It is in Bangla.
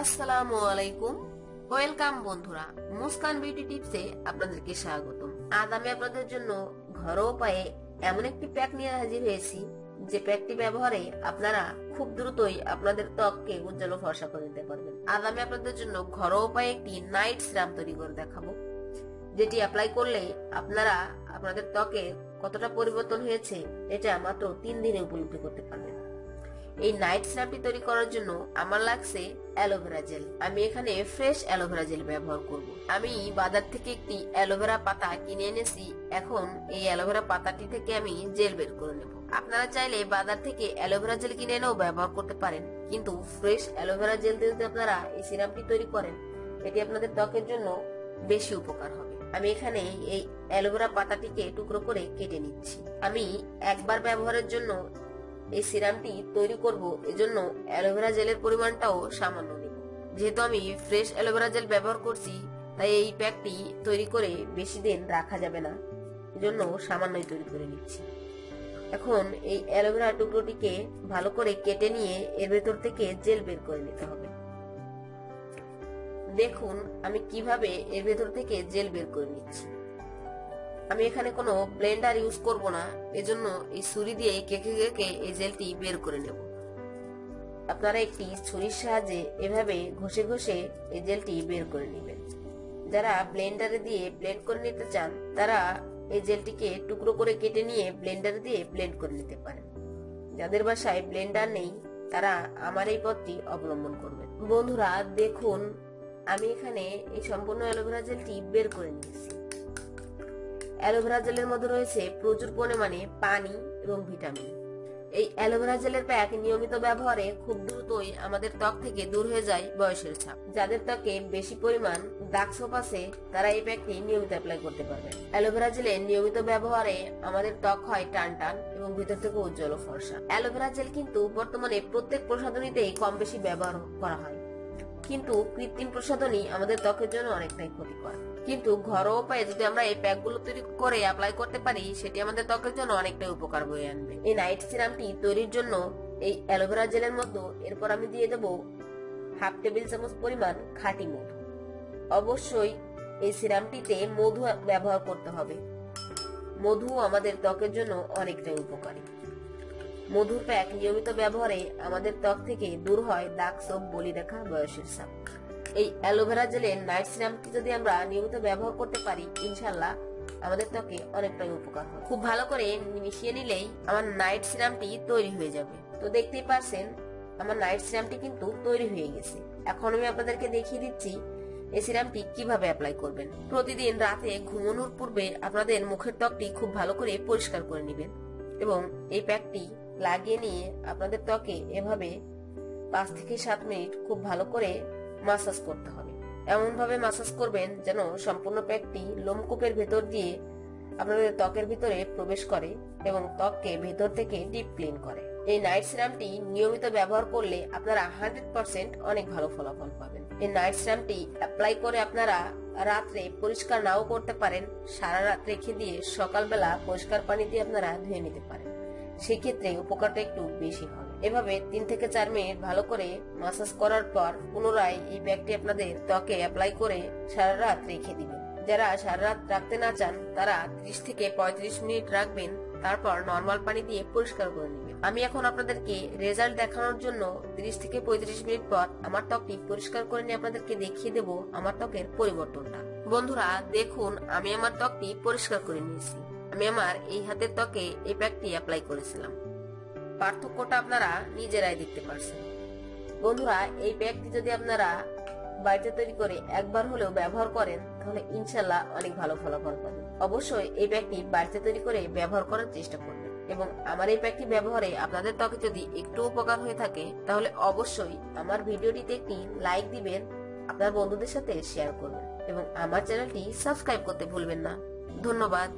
আসসালামু আলাইকুম। ওয়েলকাম বন্ধুরা, মুস্কান বিউটি টিপসে আপনাদেরকে স্বাগতম। আজ আমি আপনাদের জন্য ঘরোয়া উপায়ে এমন একটি প্যাক নিয়ে হাজির হয়েছি, যে প্যাকটি ব্যবহারে আপনারা খুব দ্রুতই আপনাদের ত্বককে উজ্জ্বল ফর্সা করে দিতে পারবেন। আজ আমি আপনাদের জন্য ঘরোয়া উপায়ে একটি নাইট সিরাম তৈরি করে দেখাবো, যেটি অ্যাপ্লাই করলে আপনারা আপনাদের ত্বকে কতটা পরিবর্তন হয়েছে, এটা মাত্র তিন দিনে উপলব্ধি করতে পারবেন। এই নাইট সিরাপটি তৈরি করার জন্য আমার লাগছে অ্যালোভেরা জেল আমি এখানে ফ্রেশ অ্যালোভেরা জেল ব্যবহার করব। আমি বাজার থেকে একটি অ্যালোভেরা পাতা কিনে এনেছি। এখন এই অ্যালোভেরা পাতাটি থেকে আমি জেল বের করে নেব। আপনারা চাইলে বাজার থেকে অ্যালোভেরা জেল কিনে এনেও ব্যবহার করতে পারেন। কিন্তু ফ্রেশ অ্যালোভেরা জেল দিয়ে যদি আপনারা এই সিরাপটি তৈরি করেন, এটি আপনাদের ত্বকের জন্য বেশি উপকার হবে। আমি এখানে এই অ্যালোভেরা পাতাটিকে টুকরো করে কেটে নিচ্ছি। আমি একবার ব্যবহারের জন্য এই সিরামটি তৈরি করব এজন্য অ্যালোভেরা জেলের পরিমাণটাও সামান্য নেব। যেহেতু আমি ফ্রেশ অ্যালোভেরা জেল ব্যবহার করছি, তাই এই প্যাকটি তৈরি করে বেশি দিন রাখা যাবে না। এজন্য সামান্যই তৈরি করে নিচ্ছি। এখন এই অ্যালোভেরা টুকরোটিকে ভালো করে কেটে নিয়ে এর ভেতর থেকে জেল বের করে নিতে হবে। দেখুন আমি কীভাবে এর ভেতর থেকে জেল বের করে নিচ্ছি। আমি এখানে কোনো ব্লেন্ডার ইউজ করব না। এজন্য এই ছুরি দিয়ে কেকে কেকে এই জেলটি বের করে নেব। আপনারা একটি ছুরির সাহায্যে এভাবে ঘষে ঘষে এই জেলটি বের করে নেবেন। যারা ব্লেন্ডারে দিয়ে ব্লেন্ড করে নিতে চান, তারা এই জেলটিকে টুকরো করে কেটে নিয়ে ব্লেন্ডারে দিয়ে ব্লেন্ড করে নিতে পারেন। যাদের বাসায় ব্লেন্ডার নেই, তারা আমার এই পথটি অবলম্বন করবেন। বন্ধুরা, দেখুন, আমি এখানে এই সম্পূর্ণ অ্যালোভেরা জেলটি বের করে নিয়েছি। অ্যালোভেরা জেলের মধ্যে রয়েছে প্রচুর পরিমাণে পানি এবং ভিটামিন। এই অ্যালোভেরা জেলের প্যাক নিয়মিত ব্যবহারে খুব দ্রুতই আমাদের ত্বক থেকে দূর হয়ে যায় বয়সের ছাপ। যাদের ত্বকে বেশি পরিমাণ দাগ ছোপ আছে, তারা এই প্যাকটি নিয়মিত অ্যাপ্লাই করতে পারবে। অ্যালোভেরা জেলের নিয়মিত ব্যবহারে আমাদের ত্বক হয় টান টান এবং ভিতর থেকে উজ্জ্বল ও ফর্সা। অ্যালোভেরা জেল কিন্তু বর্তমানে প্রত্যেক প্রসাধনীতেই কম বেশি ব্যবহার করা হয়। কিন্তু কৃত্রিম প্রসাধনী আমাদের ত্বকের জন্য অনেকটাই ক্ষতিকর। কিন্তু ঘরোয়া উপায়ে যদি আমরা এই প্যাকগুলো তৈরি করে অ্যাপ্লাই করতে পারি, সেটি আমাদের ত্বকের জন্য অনেকটাই উপকার বয়ে আনবে। এই নাইট সিরামটি তৈরির জন্য এই অ্যালোভেরা জেলের মধ্যে এরপর আমি দিয়ে দেব হাফ টেবিল চামচ পরিমাণ খাঁটি মধু। অবশ্যই এই সিরামটিতে মধু ব্যবহার করতে হবে। মধু আমাদের ত্বকের জন্য অনেকটাই উপকারী। মধুর প্যাক নিয়মিত ব্যবহারে আমাদের ত্বক থেকে দূর হয় দাগ সোপ বলি রেখা বয়সের সাপ এই অ্যালোভেরা জেলের নাইট সিরামটি যদি আমরা নিয়মিত ব্যবহার করতে পারি ইনশাল্লাহ আমাদের ত্বকে অনেকটাই উপকার হয় খুব ভালো করে মিশিয়ে নিলেই আমার নাইট সিরামটি তৈরি হয়ে যাবে। তো দেখতেই পারছেন, আমার নাইট সিরামটি কিন্তু তৈরি হয়ে গেছে। এখন আমি আপনাদেরকে দেখিয়ে দিচ্ছি এই সিরামটি কীভাবে অ্যাপ্লাই করবেন। প্রতিদিন রাতে ঘুমানোর পূর্বে আপনাদের মুখের ত্বকটি খুব ভালো করে পরিষ্কার করে নেবেন এবং এই প্যাকটি লাগিয়ে নিয়ে আপনাদের ত্বকে এভাবে পাঁচ থেকে সাত মিনিট খুব ভালো করে মাসাজ করতে হবে। এমন ভাবে মাসাজ করবেন যেন সম্পূর্ণ প্যাকটি লোমকূপের ভেতর দিয়ে আপনাদের ত্বকের ভিতরে প্রবেশ করে এবং ত্বককে ভেতর থেকে ডিপ ক্লিন করে। এই নাইট সিরামটি নিয়মিত ব্যবহার করলে আপনারা হান্ড্রেড পার্সেন্ট অনেক ভালো ফলাফল পাবেন। এই নাইট সিরামটি অ্যাপ্লাই করে আপনারা রাত্রে পরিষ্কার নাও করতে পারেন, সারা রাত রেখে দিয়ে সকালবেলা পরিষ্কার পানি দিয়ে আপনারা ধুয়ে নিতে পারেন। সেক্ষেত্রে উপকারটা একটু বেশি হবে। এভাবে তিন থেকে চার মিনিট ভালো করে মাসাজ করার পর পুনরায় এই ব্যাগটি আপনাদের ত্বকে অ্যাপ্লাই করে সারা রাত রেখে দিবেন। যারা সারা রাত রাখতে না চান, তারা ত্রিশ থেকে পঁয়ত্রিশ মিনিট রাখবেন, তারপর নর্মাল পানি দিয়ে পরিষ্কার করে নেবেন। আমি এখন আপনাদেরকে রেজাল্ট দেখানোর জন্য ত্রিশ থেকে পঁয়ত্রিশ মিনিট পর আমার ত্বকটি পরিষ্কার করে নিয়ে আপনাদেরকে দেখিয়ে দেব আমার ত্বকের পরিবর্তনটা। বন্ধুরা, দেখুন, আমি আমার ত্বকটি পরিষ্কার করে নিয়েছি। আমি আমার এই হাতের ত্বকে এই প্যাকটি অ্যাপ্লাই করেছিলাম। পার্থক্যটা আপনারা নিজেরাই দেখতে পারছেন। বন্ধুরা, এই প্যাকটি যদি আপনারা বাড়িতে তৈরি করে একবার হলেও ব্যবহার করেন, তাহলে ইনশাল্লাহ অনেক ভালো ফলাফল পাবেন। অবশ্যই এই প্যাকটি বাড়িতে তৈরি করে ব্যবহার করার চেষ্টা করবেন এবং আমার এই প্যাকটি ব্যবহারে আপনাদের ত্বকে যদি একটু উপকার হয়ে থাকে, তাহলে অবশ্যই আমার ভিডিওটিতে একটি লাইক দিবেন, আপনার বন্ধুদের সাথে শেয়ার করবেন এবং আমার চ্যানেলটি সাবস্ক্রাইব করতে ভুলবেন না। ধন্যবাদ।